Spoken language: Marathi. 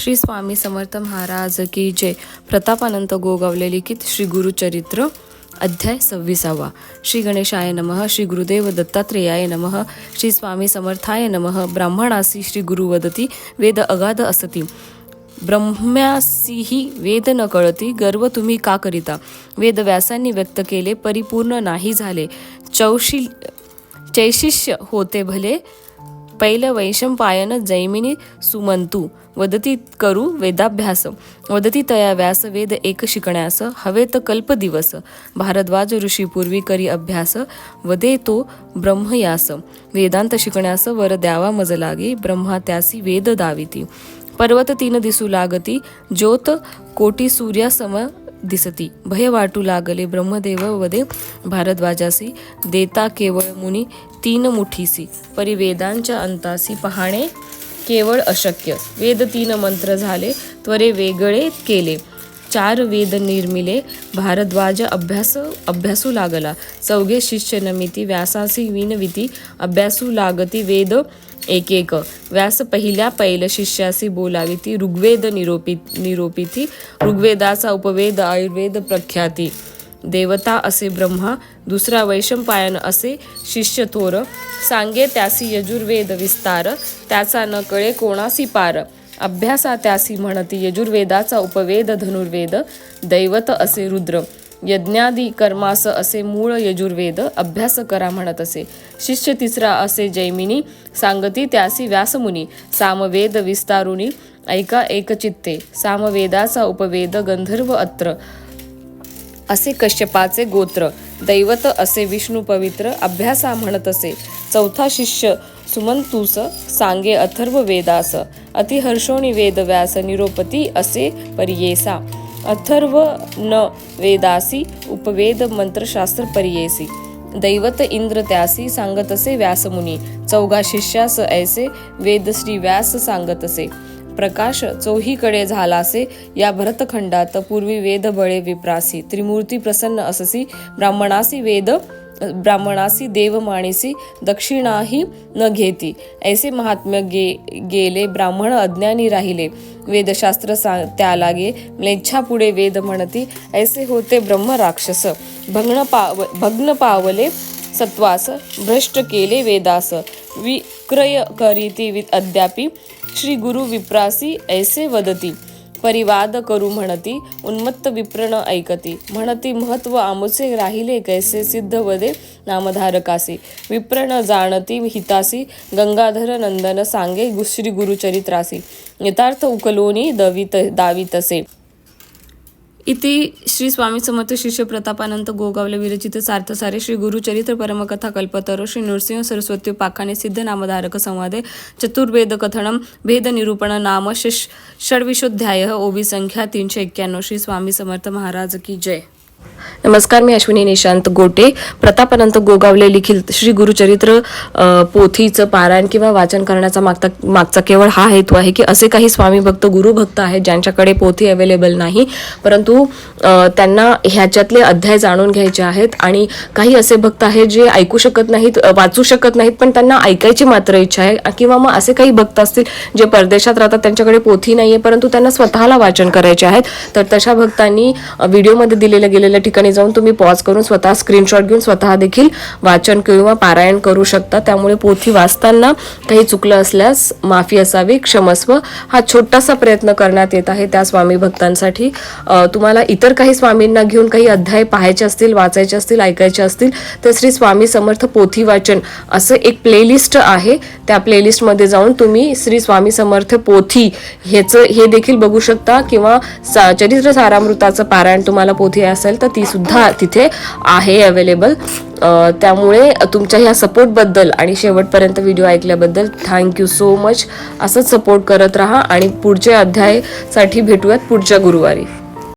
श्री स्वामी समर्थ महाराज की जय. प्रतापानंत गोगावले लिखित श्री गुरुचरित्र अध्याय सव्वीसावा. श्री गणेशाय नमः श्री गुरुदेव दत्तात्रेयाय नमः श्री स्वामी समर्थाय नमः ब्राह्मणासी श्री गुरु वदती वेद अगाध असती. ब्रह्म्यासीही वेद न कळती गर्व तुम्ही का करिता? वेद व्यासांनी व्यक्त केले परिपूर्ण नाही झाले. चौशी चैशिष्य होते भले पैल वैशंपायन जैमिनी सुमंतू. वदती करू वेदाभ्यास. वदती तया व्यास वेद एक शिकण्यास. हवेत कल्प दिवस. भारद्वाज ऋषी पूर्वी करी अभ्यास. वदे तो ब्रह्मयास. वेदांत शिकण्यास वर द्यावा मज लागे. ब्रह्मा त्यासी वेद दाविती. पर्वत तीन दिसू लागती. ज्योत कोटी सूर्यासम दिसती. भय वाटू लागले. ब्रह्मदेव वदे भारद्वाजासी. देता केवळ मुनी तीन मुठीसी. परी वेदांच्या अंतासी पाहणे केवळ अशक्य. वेद तीन मंत्र झाले त्वरे वेगळे केले. चार वेद निर्मिले भारद्वाज अभ्यास अभ्यासू लागला. चौघे शिष्य नमिती व्यासासी विनविती अभ्यासू लागती वेद एक एक व्यास पहिल्या पैल शिष्यासी बोलाविती ऋग्वेद निरोपी निरोपिती ऋग्वेदाचा उपवेद आयुर्वेद प्रख्याती. देवता असे ब्रह्मा दुसरा वैशंपायन असे शिष्य थोर. सांगे त्यासी यजुर्वेद विस्तार त्याचा न कळे कोणासी पार. अभ्यासा त्यासी म्हणती यजुर्वेदाचा उपवेद धनुर्वेद दैवत असे रुद्र. यज्ञादी कर्मास असे मूळ यजुर्वेद अभ्यास करा म्हणत असे. शिष्य तिसरा असे जैमिनी सांगती त्यासी व्यासमुनी सामवेद विस्तारुणी ऐका एकचित्ते सामवेदाचा उपवेद गंधर्व अत्र असे कश्यपाचे गोत्र दैवत असे विष्णू पवित्र अभ्यासा म्हणत असे. चौथा शिष्य सुमंतूस सांगे अथर्व वेदास अतिहर्षोणी वेद व्यास निरोपती असे परियेसा. अथर्व न वेदासी उपवेद मंत्रशास्त्र परियेसी। दैवत इंद्र त्यासी सांगतसे व्यासमुनी। चौघा शिष्यास ऐसे वेद श्री व्यास सांगतसे। प्रकाश चौहीकडे झालासे या भरतखंडात पूर्वी वेद बळे विप्रासी। त्रिमूर्ती प्रसन्न अससी ब्राह्मणासी वेद ब्राह्मणासी देव माणिसी दक्षिणाही न घेती. ऐसे महात्म्य गे गेले ब्राह्मण अज्ञानी राहिले. वेदशास्त्र सा त्या लागे म्लेच्छा पुढे वेद म्हणती. ऐसे होते ब्रह्म राक्षस. भग्न पाव भग्न पावले सत्वास भ्रष्ट केले वेदास. विक्रय करीती वि- अद्यापि श्री गुरु विप्रासी ऐसे वदती. परिवाद करू म्हणती उन्मत्त विप्रण ऐकती. म्हणती महत्त्व आमुचे राहिले कैसे सिद्ध वदे नामधारकासी. विप्रण जाणती हितासी गंगाधर नंदन सांगे श्री गुरुचरित्रासी. यथार्थ उकलोनी दवित दावितसे. इति श्री स्वामी समर्थ शिष्य प्रतापानंत गोगावले विरचित सार्थसारे श्री गुरुचरित्र परमकथा कल्पतरो श्री नृसिंह सरस्वती पाखाने सिद्ध नामधारक संवादे चतुर्वेद कथनम भेद निरूपण नाम षष ओबी संख्या तीनशे एक्क्याण्णव. श्री स्वामी समर्थ महाराज की जय. नमस्कार मी अश्विनी निशांत गोटे. प्रतापानंत गोगावले लिखित श्री गुरुचरित्र पोथीचं पारायण किंवा वाचन करण्याचा मागचा मागचा केवळ हा हेतू आहे की असे काही स्वामी भक्त गुरुभक्त आहेत ज्यांच्याकडे पोथी अवेलेबल नाही. परंतु त्यांना ह्याच्यातले अध्याय जाणून घ्यायचे आहेत आणि काही असे भक्त आहेत जे ऐकू शकत नाहीत वाचू शकत नाहीत पण त्यांना ऐकायची मात्र इच्छा आहे. किंवा मग असे काही भक्त असतील जे परदेशात राहतात त्यांच्याकडे पोथी नाही आहे परंतु त्यांना स्वतःला वाचन करायचे आहेत. तर तशा भक्तांनी व्हिडिओमध्ये दिलेल्या गेलेल्या ठिकाणी जाऊन तुम्ही पॉज करून स्वतः स्क्रीनशॉट घेऊन स्वतः देखील वाचन किंवा पारायण करू शकता. त्यामुळे पोथी वाचताना काही चुकलं असल्यास माफी असावी क्षमस्व हा छोटासा प्रयत्न करण्यात येत आहे त्या स्वामी भक्तांसाठी. तुम्हाला इतर काही स्वामींना घेऊन काही अध्याय पाहायचे असतील वाचायचे असतील ऐकायचे असतील तर श्री स्वामी समर्थ पोथी वाचन असं एक प्लेलिस्ट आहे. त्या प्लेलिस्टमध्ये जाऊन तुम्ही श्री स्वामी समर्थ पोथी ह्याचं हे देखील बघू शकता किंवा सा चरित्र सारामृताचं पारायण तुम्हाला पोथी असेल तर ती सुद्धा तिथे आहे अवेलेबल त्यामुळे तुमच्या ह्या सपोर्टबद्दल आणि शेवटपर्यंत व्हिडिओ ऐकल्याबद्दल थँक्यू सो मच असंच सपोर्ट करत राहा आणि पुढच्या अध्यायासाठी भेटूयात पुढच्या गुरुवारी.